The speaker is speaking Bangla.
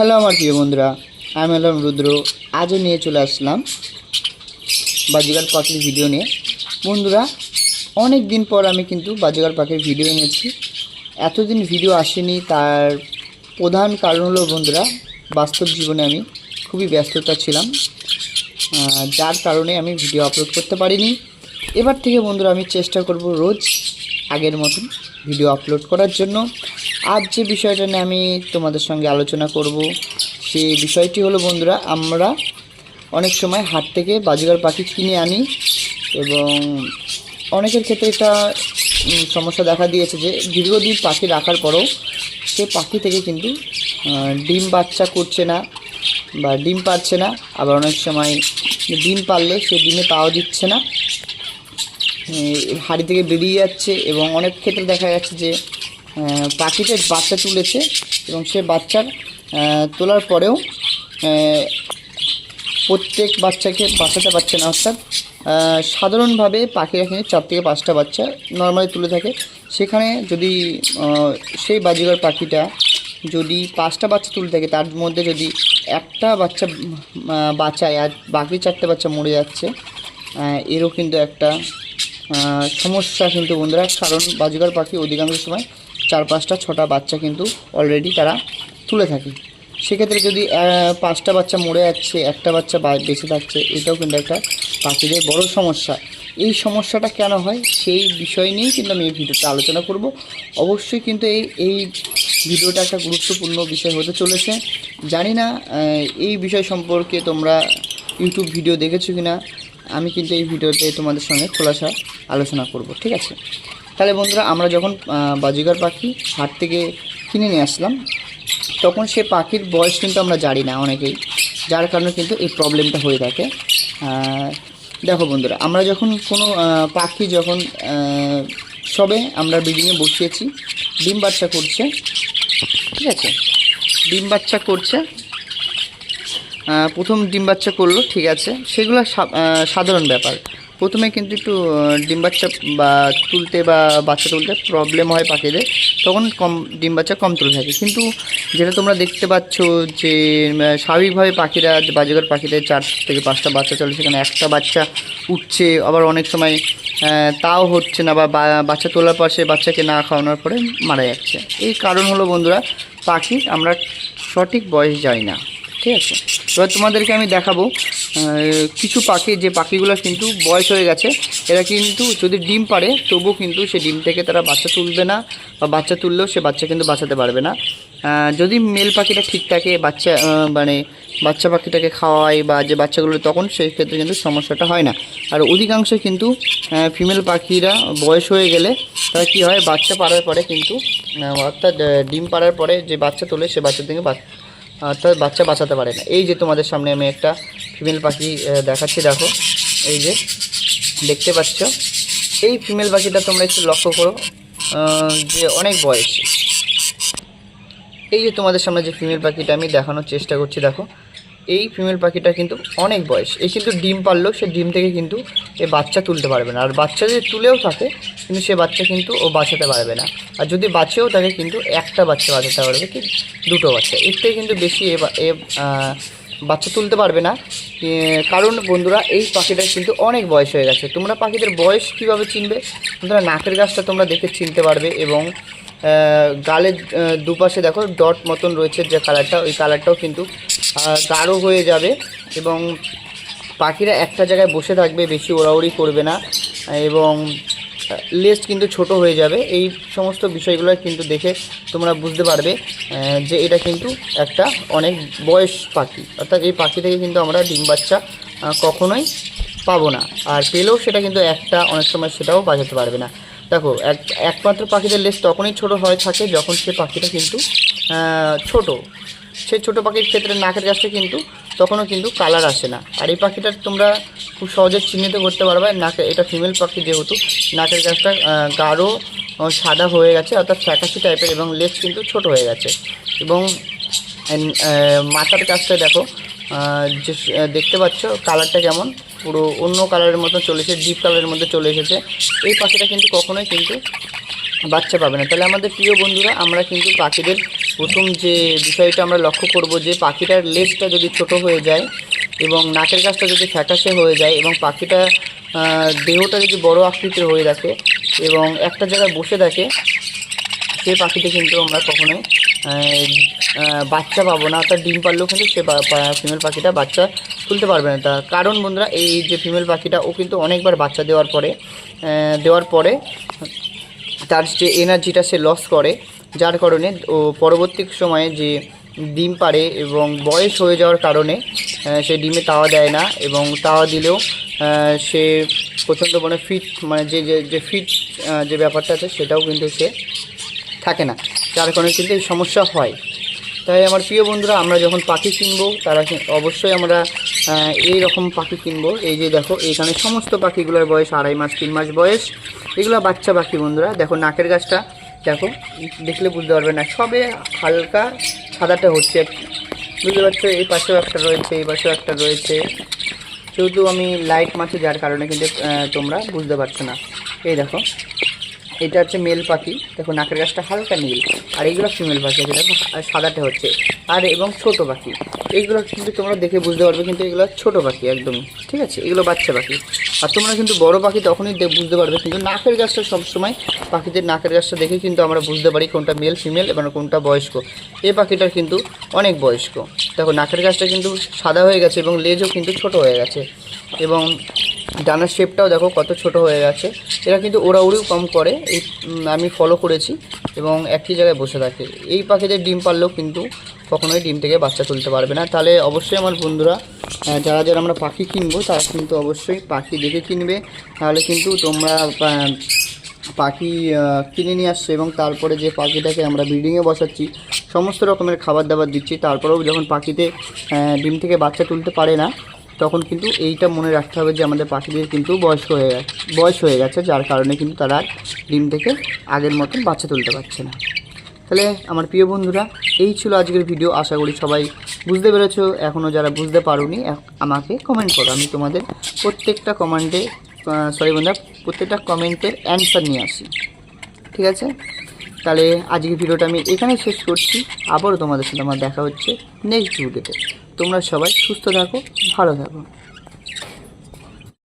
হ্যালো আমার প্রিয় বন্ধুরা, আমি হলাম রুদ্র। আজও নিয়ে চলে আসলাম বাজিগার পাখির ভিডিও নিয়ে। বন্ধুরা, অনেক দিন পর আমি কিন্তু বাজিগার পাখির ভিডিও এনেছি। এতদিন ভিডিও আসেনি, তার প্রধান কারণ হলো বন্ধুরা, বাস্তব জীবনে আমি খুবই ব্যস্ততা ছিলাম। যার কারণে আমি ভিডিও আপলোড করতে পারিনি। এবার থেকে বন্ধুরা, আমি চেষ্টা করব রোজ আগের মতন ভিডিও আপলোড করার জন্য। আজ যে বিষয়টা নিয়ে আমি তোমাদের সঙ্গে আলোচনা করব, সেই বিষয়টি হলো, বন্ধুরা, আমরা অনেক সময় হাট থেকে বাজিগার পাখি কিনে আনি এবং অনেকের ক্ষেত্রে এটা সমস্যা দেখা দিয়েছে যে দীর্ঘদিন পাখি রাখার পরেও সে পাখি থেকে কিন্তু ডিম বাচ্চা করছে না বা ডিম পাচ্ছে না। আবার অনেক সময় ডিম পারলে সে ডিমে তাও দিচ্ছে না। হাড়ি থেকে বেরিয়ে যাচ্ছে এবং অনেক ক্ষেত্রে দেখা যাচ্ছে যে পাখিতে বাচ্চা তুলেছে এবং সে বাচ্চার তোলার পরেও প্রত্যেক বাচ্চাকে বাঁচাতে পারছে না। অর্থাৎ সাধারণভাবে পাখিরা কিন্তু চার থেকে পাঁচটা বাচ্চা নর্মালি তুলে থাকে। সেখানে যদি সেই বাজিগার পাখিটা যদি পাঁচটা বাচ্চা তুলে থাকে, তার মধ্যে যদি একটা বাচ্চা বাঁচায় আর বাকি চারটে বাচ্চা মরে যাচ্ছে এরও কিন্তু একটা সমস্যা কিন্তু বন্ধুরা। কারণ বাজিগার পাখি অধিকাংশ সময় চার পাঁচটা ছটা বাচ্চা কিন্তু অলরেডি তারা তুলে থাকে। সেক্ষেত্রে যদি পাঁচটা বাচ্চা মরে যাচ্ছে, একটা বাচ্চা বেঁচে থাকছে, এটাও কিন্তু একটা পাখিদের বড় সমস্যা। এই সমস্যাটা কেন হয়? সেই বিষয় নিয়েই কিন্তু আমি এই ভিডিওতে আলোচনা করব। অবশ্যই কিন্তু এই এই ভিডিওটা একটা গুরুত্বপূর্ণ বিষয় হতে চলেছে। জানি না এই বিষয় সম্পর্কে তোমরা ইউটিউব ভিডিও দেখেছ কি না আমি কিন্তু এই ভিডিওতে তোমাদের সঙ্গে খোলাসা আলোচনা করব, ঠিক আছে? তাহলে বন্ধুরা আমরা যখন আহ, বাজিগার পাখি হাট থেকে কিনে নিয়ে আসলাম তখন সে পাখির বয়স কিন্তু আমরা জানি না অনেকেই যার কারণে কিন্তু এই প্রবলেমটা হয়ে থাকে। দেখো বন্ধুরা আমরা যখন কোনো পাখি যখন সবে আমরা ব্রিডিংয়ে বসিয়েছি ডিম বাচ্চা করছে ঠিক আছে? ডিম বাচ্চা করছে প্রথম ডিম বাচ্চা করল ঠিক আছে? সেগুলো সাধারণ ব্যাপার। প্রথমে কিন্তু একটু ডিম বাচ্চা বা তুলতে বা বাচ্চা তুলতে প্রবলেম হয় পাখিদের, তখন কম, ডিম বাচ্চা কম তুলে থাকে। কিন্তু যেটা তোমরা দেখতে পাচ্ছ যে স্বাভাবিকভাবে পাখিরা বাজিগর পাখিদের চার থেকে পাঁচটা বাচ্চা চলে, সেখানে একটা বাচ্চা উঠছে, আবার অনেক সময় তাও হচ্ছে না বা- বাচ্চা তোলার পর সে বাচ্চাকে না খাওয়ানোর পরে মারা যাচ্ছে। এই কারণ হলো বন্ধুরা, পাখি আমরা সঠিক বয়স যাই না, ঠিক আছে? এবার তোমাদেরকে আমি দেখাবো কিছু পাখি, যে পাখিগুলো কিন্তু বয়স হয়ে গেছে, এরা কিন্তু যদি ডিম পারে তবুও কিন্তু সে ডিম থেকে তারা বাচ্চা তুলবে না, বা বাচ্চা তুললেও সে বাচ্চা কিন্তু বাঁচাতে পারবে না। যদি মেল পাখিটা ঠিক থাকে, বাচ্চা মানে বাচ্চা পাখিটাকে খাওয়ায়, বা যে বাচ্চাগুলো তখন সেই ক্ষেত্রে কিন্তু সমস্যাটা হয় না। আর অধিকাংশ কিন্তু ফিমেল পাখিরা বয়স হয়ে গেলে তারা কী হয়, বাচ্চা পাড়ার পরে কিন্তু অর্থাৎ ডিম পাড়ার পরে যে বাচ্চা তোলে, সে বাচ্চা থেকে অর্থাৎ বাচ্চা বাঁচাতে পারে না। এই যে তোমাদের সামনে আমি একটা ফিমেল পাখি দেখাচ্ছি, দেখো। এই যে, দেখতে পাচ্ছ? এই ফিমেল পাখিটা তোমরা একটু লক্ষ্য করো যে অনেক বয়স। এই যে তোমাদের সামনে যে ফিমেল পাখিটা আমি দেখানোর চেষ্টা করছি, দেখো। এই ফিমেল পাখিটা কিন্তু অনেক বয়স। এই কিন্তু ডিম পারলেও সে ডিম থেকে কিন্তু এ বাচ্চা তুলতে পারবে না। আর বাচ্চা যদি তুলেও থাকে, কিন্তু সে বাচ্চা কিন্তু ও বাঁচাতে পারবে না। আর যদি বাঁচেও থাকে, কিন্তু একটা বাচ্চা বাঁচাতে পারবে, কি দুটো বাচ্চা। এর থেকে কিন্তু বেশি এ বাচ্চা তুলতে পারবে না। কারণ বন্ধুরা, এই পাখিটার কিন্তু অনেক বয়স হয়ে গেছে। তোমরা পাখিদের বয়স কীভাবে চিনবে? তোমরা নাকের গাছটা তোমরা দেখে চিনতে পারবে এবং গালের দুপাশে দেখো ডট মতন রয়েছে যে কালারটা ওই কালারটাও কিন্তু গাঢ় হয়ে যাবে এবং পাখিরা একটা জায়গায় বসে থাকবে, বেশি ওড়াউড়ি করবে না এবং লেজ কিন্তু ছোট হয়ে যাবে। এই সমস্ত বিষয়গুলো কিন্তু দেখে তোমরা বুঝতে পারবে যে এটা কিন্তু একটা অনেক বয়স পাখি। অর্থাৎ এই পাখি থেকে কিন্তু আমরা ডিম বাচ্চা কখনোই পাবো না। আর পেলেও সেটা কিন্তু একটা অনেক সময় সেটাও বাজাতে পারবে না। দেখো, এক, একমাত্র পাখিদের লেজ তখনই ছোট হয়ে থাকে যখন সে পাখিটা কিন্তু ছোট। সেই ছোটো পাখির ক্ষেত্রে নাকের গাছটা কিন্তু তখনও কিন্তু কালার আসে না। আর এই পাখিটার তোমরা খুব সহজে চিহ্নিত করতে পারবে, নাকে, এটা ফিমেল পাখি যেহেতু, নাকের গাছটা গাঢ় সাদা হয়ে গেছে, অর্থাৎ ফ্যাকাশি টাইপের এবং লেজ কিন্তু ছোট হয়ে গেছে। এবং মাথার কাছটা দেখো যে দেখতে পাচ্ছ কালারটা কেমন? পুরো অন্য কালারের মতো চলে এসেছে ডিপ কালারের মধ্যে চলে এসেছে। এই পাখিটা কিন্তু কখনোই কিন্তু বাচ্চা পাবে না। তাহলে আমাদের প্রিয় বন্ধুরা, আমরা কিন্তু পাখিদের প্রথম যে বিষয়টা আমরা লক্ষ্য করব যে পাখিটার লেজটা যদি ছোট হয়ে যায় এবং নাকের কাছটা যদি ফ্যাকাশে হয়ে যায় এবং পাখিটা দেহটা যদি বড় আকৃতির হয়ে থাকে এবং একটা জায়গায় বসে থাকে সেই পাখিতে কিন্তু আমরা কখনোই বাচ্চা পাবো না তার ডিম পারলেও কিন্তু সে ফিমেল পাখিটা বাচ্চা তুলতে পারবে না তার। কারণ বন্ধুরা, এই যে ফিমেল পাখিটা, ও কিন্তু অনেকবার বাচ্চা দেওয়ার পরে দেওয়ার পরে তার যে এনার্জিটা সে লস করে। যার কারণে ও পরবর্তী সময়ে যে ডিম পারে এবং বয়স হয়ে যাওয়ার কারণে সে ডিমে তাওয়া দেয় না এবং তাওয়া দিলেও সে প্রচণ্ড মানে ফিট মানে যে যে যে ফিট যে ব্যাপারটা আছে, সেটাও কিন্তু সে থাকে না। যার কারণে কিন্তু এই সমস্যা হয়। তাই আমার প্রিয় বন্ধুরা, আমরা যখন পাখি কিনবো, তারা অবশ্যই আমরা এই রকম পাখি কিনবো। এই যে দেখো এখানে সমস্ত পাখিগুলোর বয়স আড়াই মাস, তিন মাস বয়স। এগুলো বাচ্চা পাখি বন্ধুরা। দেখো নাকের গাছটা, দেখো, দেখলে বুঝতে পারবে না। সবে হালকা সাদাটা হচ্ছে। বুঝতে পারছ? এই পাশেও একটা রয়েছে, এই পাশেও একটা রয়েছে। যেহেতু আমি লাইট মাছি যার কারণে কিন্তু তোমরা বুঝতে পারছ না। এই দেখো এটা হচ্ছে মেল পাখি। দেখো, নাকের গাছটা হালকা নীল। আর এইগুলো ফিমেল পাখি আছে, দেখো সাদাটা হচ্ছে। আর এবং ছোট পাখি। এইগুলো কিন্তু তোমরা দেখে বুঝতে পারবে কিন্তু এগুলো ছোট পাখি একদমই। ঠিক আছে? এগুলো বাচ্চা পাখি। আর তোমরা কিন্তু বড় পাখি তখনই বুঝতে পারবে। কিন্তু নাকের গাছটা সবসময় পাখিদের নাকের গাছটা দেখে কিন্তু আমরা বুঝতে পারি কোনটা মেল ফিমেল এবং কোনটা বয়স্ক। এই পাখিটার কিন্তু অনেক বয়স্ক। দেখো, নাকের গাছটা কিন্তু সাদা হয়ে গেছে এবং লেজও কিন্তু ছোট হয়ে গেছে। এবং ডানার শেপটাও দেখো কত ছোট হয়ে গেছে। এরা কিন্তু ওরা ওড়াউড়িও কম করে, এই আমি ফলো করেছি এবং একই জায়গায় বসে থাকে। এই পাখিদের ডিম পারলেও কিন্তু কখনোই ডিম থেকে বাচ্চা তুলতে পারবে না। তাহলে অবশ্যই আমার বন্ধুরা যারা যারা আমরা পাখি কিনবো, তারা কিন্তু অবশ্যই পাখি দেখে কিনবে। তাহলে কিন্তু তোমরা পাখি কিনে নিয়ে আসছে এবং তারপরে যে পাখিটাকে আমরা ব্রিডিংয়ে বসাচ্ছি, সমস্ত রকমের খাবার দাবার দিচ্ছি, তারপরেও যখন পাখিতে ডিম থেকে বাচ্চা তুলতে পারে না তখন কিন্তু এইটা মনে রাখতে হবে যে আমাদের পাখিদের কিন্তু বয়স হয়ে গেছে, বয়স হয়ে গেছে, যার কারণে কিন্তু তারা ডিম থেকে আগের মতন বাচ্চা তুলতে পারছে না। তাহলে আমার প্রিয় বন্ধুরা, এই ছিল আজকের ভিডিও, আশা করি সবাই বুঝতে পেরেছ। এখনও যারা বুঝতে পারোনি আমাকে কমেন্ট করো। আমি তোমাদের প্রত্যেকটা কমেন্টে সরি বন্ধুরা, প্রত্যেকটা কমেন্টের অ্যান্সার নিয়ে আসি। ঠিক আছে? তাহলে আজকের ভিডিওটা আমি এখানে শেষ করছি। আবারও তোমাদের সাথে আমার দেখা হচ্ছে নেক্সট ভিডিওতে তোমরা সবাই সুস্থ থাকো, ভালো থাকো।